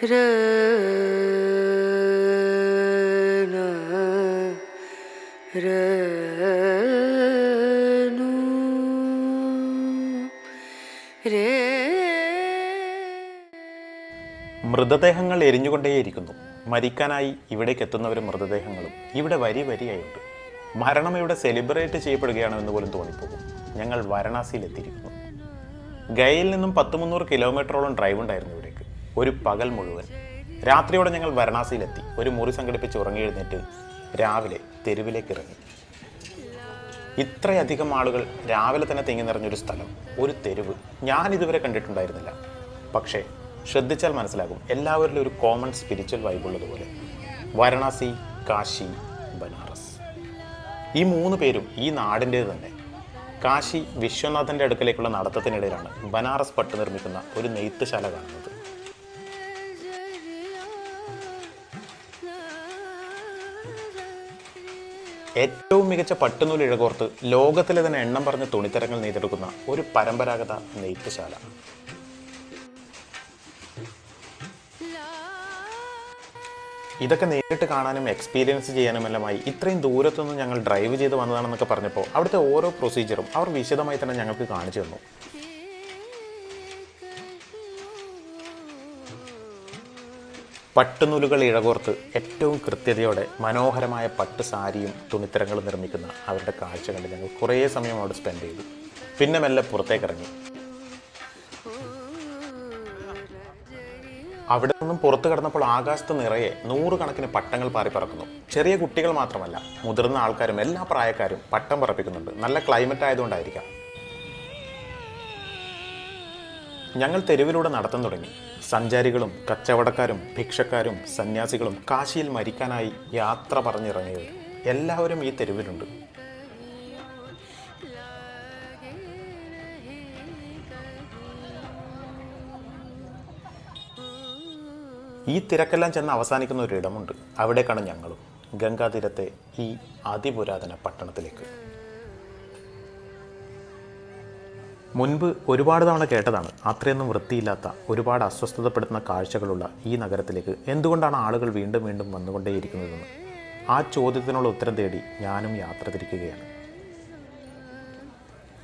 മൃതദേഹങ്ങൾ എരിഞ്ഞുകൊണ്ടേയിരിക്കുന്നു മരിക്കാനായി ഇവിടേക്ക് എത്തുന്നവരും മൃതദേഹങ്ങളും ഇവിടെ വരി വരിയായുണ്ട് മരണം ഇവിടെ സെലിബ്രേറ്റ് ചെയ്യപ്പെടുകയാണോ എന്ന് പോലും തോന്നിപ്പോകും ഞങ്ങൾ വാരണാസിയിൽ എത്തിയിരിക്കുന്നു ഗയയിൽ നിന്നും പത്ത് മുന്നൂറ് കിലോമീറ്ററോളം ഡ്രൈവ് ഉണ്ടായിരുന്നു ഒരു പകൽ മുഴുവൻ. രാത്രിയോടെ ഞങ്ങൾ വാരണാസിയിലെത്തി. ഒരു മുറി സംഘടിപ്പിച്ച് ഉറങ്ങി എഴുന്നേറ്റ് രാവിലെ തെരുവിലേക്ക് ഇറങ്ങി. ഇത്രയധികം ആളുകൾ രാവിലെ തന്നെ തിങ്ങി നിറഞ്ഞൊരു സ്ഥലം ഒരു തെരുവ് ഞാൻ ഇതുവരെ കണ്ടിട്ടുണ്ടായിരുന്നില്ല. പക്ഷേ ശ്രദ്ധിച്ചാൽ മനസ്സിലാകും എല്ലാവരിലും ഒരു കോമൺ സ്പിരിച്വൽ വൈബുള്ളതുപോലെ വാരണാസി കാശി ബനാറസ്. ഈ മൂന്ന് പേരും ഈ നാടിന്റെ തന്നെ. കാശി വിശ്വനാഥന്റെ അടുക്കലേക്കുള്ള നടത്തത്തിനിടയിലാണ് ബനാറസ് പട്ട് നിർമ്മിക്കുന്ന ഒരു നെയ്ത്തുശാല കാണുന്നത്. ഏറ്റവും മികച്ച പട്ടുനൂൽ ഇഴകോർത്ത് ലോകത്തിലെ തന്നെ എണ്ണം പറഞ്ഞ തുണിത്തരങ്ങൾ നെയ്തെടുക്കുന്ന ഒരു പരമ്പരാഗത നെയ്ത്തുശാല. ഇതൊക്കെ നേരിട്ട് കാണാനും എക്സ്പീരിയൻസ് ചെയ്യാനുമെല്ലാമായി ഇത്രയും ദൂരത്തുനിന്ന് ഞങ്ങൾ ഡ്രൈവ് ചെയ്ത് വന്നതാണെന്നൊക്കെ പറഞ്ഞപ്പോൾ അവിടുത്തെ ഓരോ പ്രൊസീജിയറും അവർ വിശദമായി തന്നെ ഞങ്ങൾക്ക് കാണിച്ചു തന്നു. പട്ടുനൂലുകൾ ഇഴകോർത്ത് ഏറ്റവും കൃത്യതയോടെ മനോഹരമായ പട്ട് സാരിയും തുണിത്തരങ്ങളും നിർമ്മിക്കുന്ന അവരുടെ കാഴ്ച കണ്ട് ഞങ്ങൾ കുറേ സമയം അവിടെ സ്പെൻഡ് ചെയ്തു. പിന്നെ മെല്ലെ പുറത്തേക്ക് ഇറങ്ങി. അവിടെ നിന്നും പുറത്തു കടന്നപ്പോൾ ആകാശത്ത് നിറയെ നൂറുകണക്കിന് പട്ടങ്ങൾ പാറി പറക്കുന്നു. ചെറിയ കുട്ടികൾ മാത്രമല്ല മുതിർന്ന ആൾക്കാരും എല്ലാ പ്രായക്കാരും പട്ടം പറപ്പിക്കുന്നുണ്ട്. നല്ല ക്ലൈമറ്റ് ആയതുകൊണ്ടായിരിക്കാം. ഞങ്ങൾ തെരുവിലൂടെ നടത്തം തുടങ്ങി. സഞ്ചാരികളും കച്ചവടക്കാരും ഭിക്ഷക്കാരും സന്യാസികളും കാശിയിൽ മരിക്കാനായി യാത്ര പറഞ്ഞിറങ്ങിയവർ എല്ലാവരും ഈ തെരുവിലുണ്ട്. ഈ തിരക്കെല്ലാം ചെന്ന് അവസാനിക്കുന്ന ഒരിടമുണ്ട് അവിടേക്കാണ് ഞങ്ങളും. ഗംഗാതീരത്തെ ഈ അതിപുരാതന പട്ടണത്തിലേക്ക്. മുൻപ് ഒരുപാട് തവണ കേട്ടതാണ് അത്രയൊന്നും വൃത്തിയില്ലാത്ത ഒരുപാട് അസ്വസ്ഥതപ്പെടുത്തുന്ന കാഴ്ചകളുള്ള ഈ നഗരത്തിലേക്ക് എന്തുകൊണ്ടാണ് ആളുകൾ വീണ്ടും വീണ്ടും വന്നുകൊണ്ടേയിരിക്കുന്നതെന്ന്? ആ ചോദ്യത്തിനുള്ള ഉത്തരം തേടി ഞാനും യാത്ര തിരിക്കുകയാണ്.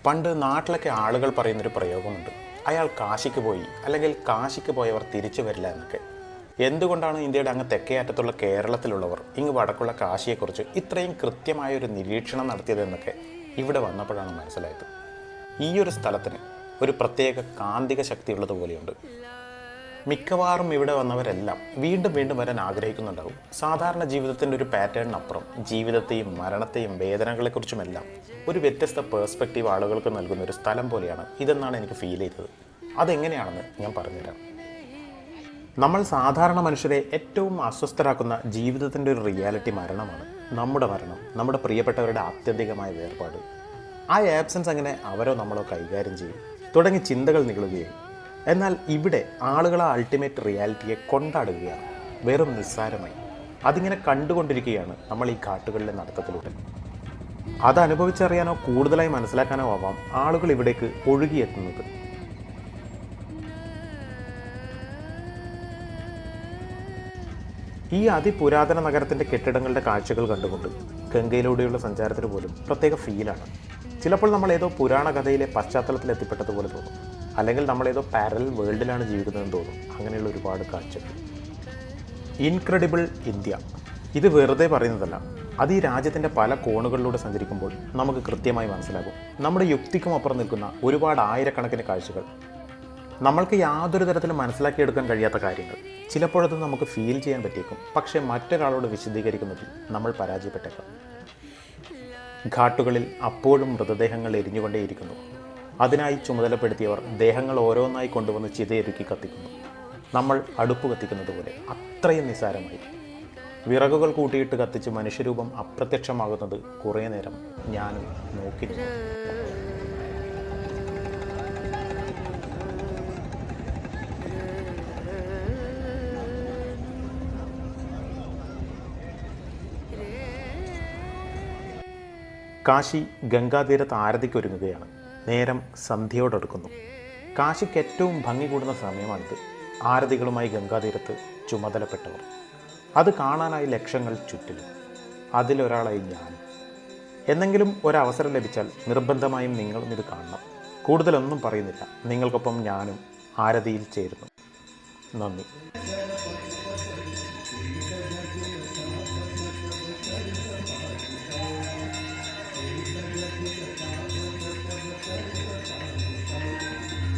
പണ്ട് നാട്ടിലൊക്കെ ആളുകൾ പറയുന്നൊരു പ്രയോഗമുണ്ട്. അയാൾ കാശിക്ക് പോയി അല്ലെങ്കിൽ കാശിക്ക് പോയവർ തിരിച്ചു വരില്ല എന്നൊക്കെ. എന്തുകൊണ്ടാണ് ഇന്ത്യയുടെ അങ്ങ് തെക്കേ അറ്റത്തുള്ള കേരളത്തിലുള്ളവർ ഇങ്ങ് വടക്കുള്ള കാശിയെക്കുറിച്ച് ഇത്രയും കൃത്യമായ ഒരു നിരീക്ഷണം നടത്തിയതെന്നൊക്കെ ഇവിടെ വന്നപ്പോഴാണ് മനസ്സിലായത്. ഈ ഒരു സ്ഥലത്തിന് ഒരു പ്രത്യേക കാന്തിക ശക്തിയുള്ളതുപോലെയുണ്ട് മിക്കവാറും ഇവിടെ വന്നവരെല്ലാം വീണ്ടും വീണ്ടും വരാൻ ആഗ്രഹിക്കുന്നുണ്ടാവും. സാധാരണ ജീവിതത്തിന്റെ ഒരു പാറ്റേണിനപ്പുറം ജീവിതത്തെയും മരണത്തെയും വേദനകളെക്കുറിച്ചുമെല്ലാം ഒരു വ്യത്യസ്ത പേഴ്സ്പെക്റ്റീവ് ആളുകൾക്ക് നൽകുന്ന ഒരു സ്ഥലം പോലെയാണ് ഇതെന്നാണ് എനിക്ക് ഫീൽ ചെയ്തത്. അതെങ്ങനെയാണെന്ന് ഞാൻ പറഞ്ഞുതരാം. നമ്മൾ സാധാരണ മനുഷ്യരെ ഏറ്റവും അസ്വസ്ഥരാക്കുന്ന ജീവിതത്തിന്റെ ഒരു റിയാലിറ്റി മരണമാണ് നമ്മുടെ മരണം നമ്മുടെ പ്രിയപ്പെട്ടവരുടെ ആത്യന്തികമായ വേർപാട്. ആ ആബ്സെൻസ് അങ്ങനെ അവരോ നമ്മളോ കൈകാര്യം ചെയ്യും. തുടങ്ങി ചിന്തകൾ നികളുകയും. എന്നാൽ ഇവിടെ ആളുകൾ ആ അൾട്ടിമേറ്റ് റിയാലിറ്റിയെ കൊണ്ടാടുകയാണ്. വെറും നിസ്സാരമായി. അതിങ്ങനെ കണ്ടുകൊണ്ടിരിക്കുകയാണ് നമ്മൾ ഈ കാട്ടുകളിലെ നടത്തത്തിലൂടെ. അത് അനുഭവിച്ചറിയാനോ കൂടുതലായി മനസ്സിലാക്കാനോ ആവാം ആളുകൾ ഇവിടേക്ക് ഒഴുകിയെത്തുന്നത്. ഈ അതിപുരാതന നഗരത്തിന്റെ കെട്ടിടങ്ങളുടെ കാഴ്ചകൾ കണ്ടുകൊണ്ട് ഗംഗയിലൂടെയുള്ള സഞ്ചാരത്തിന് പോലും പ്രത്യേക ഫീലാണ് ചിലപ്പോൾ നമ്മൾ ഏതോ പുരാണ കഥയിലെ പശ്ചാത്തലത്തിൽ എത്തിപ്പെട്ടതുപോലെ തോന്നും. അല്ലെങ്കിൽ നമ്മൾ ഏതോ പാരൽ വേൾഡിലാണ് ജീവിക്കുന്നതെന്ന് തോന്നും. അങ്ങനെയുള്ള ഒരുപാട് കാഴ്ചകൾ. ഇൻക്രെഡിബിൾ ഇന്ത്യ ഇത് വെറുതെ പറയുന്നതല്ല. അത് ഈ രാജ്യത്തിന്റെ പല കോണുകളിലൂടെ സഞ്ചരിക്കുമ്പോൾ നമുക്ക് കൃത്യമായി മനസ്സിലാകും. നമ്മുടെ യുക്തിക്കും അപ്പുറം നിൽക്കുന്ന ഒരുപാട് ആയിരക്കണക്കിന് കാഴ്ചകൾ. നമ്മൾക്ക് യാതൊരു തരത്തിലും മനസ്സിലാക്കിയെടുക്കാൻ കഴിയാത്ത കാര്യങ്ങൾ. ചിലപ്പോഴത് നമുക്ക് ഫീൽ ചെയ്യാൻ പറ്റിയേക്കും. പക്ഷേ മറ്റൊരാളോട് വിശദീകരിക്കുന്നതിൽ നമ്മൾ പരാജയപ്പെട്ടേക്കാം. ഘാട്ടുകളിൽ അപ്പോഴും മൃതദേഹങ്ങൾ എരിഞ്ഞുകൊണ്ടേയിരിക്കുന്നു. അതിനായി ചുമതലപ്പെടുത്തിയവർ ദേഹങ്ങൾ ഓരോന്നായി കൊണ്ടുവന്ന് ചിതയൊരുക്കി കത്തിക്കുന്നു. നമ്മൾ അടുപ്പ് കത്തിക്കുന്നത് പോലെ അത്രയും നിസ്സാരമായി. വിറകുകൾ കൂട്ടിയിട്ട് കത്തിച്ച് മനുഷ്യരൂപം അപ്രത്യക്ഷമാകുന്നത് കുറേ നേരം ഞാനും നോക്കി. കാശി ഗംഗാതീരത്ത് ആരതിക്കൊരുങ്ങുകയാണ്. നേരം സന്ധ്യയോടടുക്കുന്നു. കാശിക്ക് ഏറ്റവും ഭംഗി കൂടുന്ന സമയമാണിത്. ആരതികളുമായി ഗംഗാതീരത്ത് ചുമതലപ്പെട്ടവർ. അത് കാണാനായി ലക്ഷങ്ങൾ ചുറ്റിലും. അതിലൊരാളായി ഞാൻ എന്നെങ്കിലും ഒരവസരം ലഭിച്ചാൽ നിർബന്ധമായും നിങ്ങളും ഇത് കാണണം. കൂടുതലൊന്നും പറയുന്നില്ല. നിങ്ങൾക്കൊപ്പം ഞാനും ആരതിയിൽ ചേരുന്നു. നന്ദി. Thank you.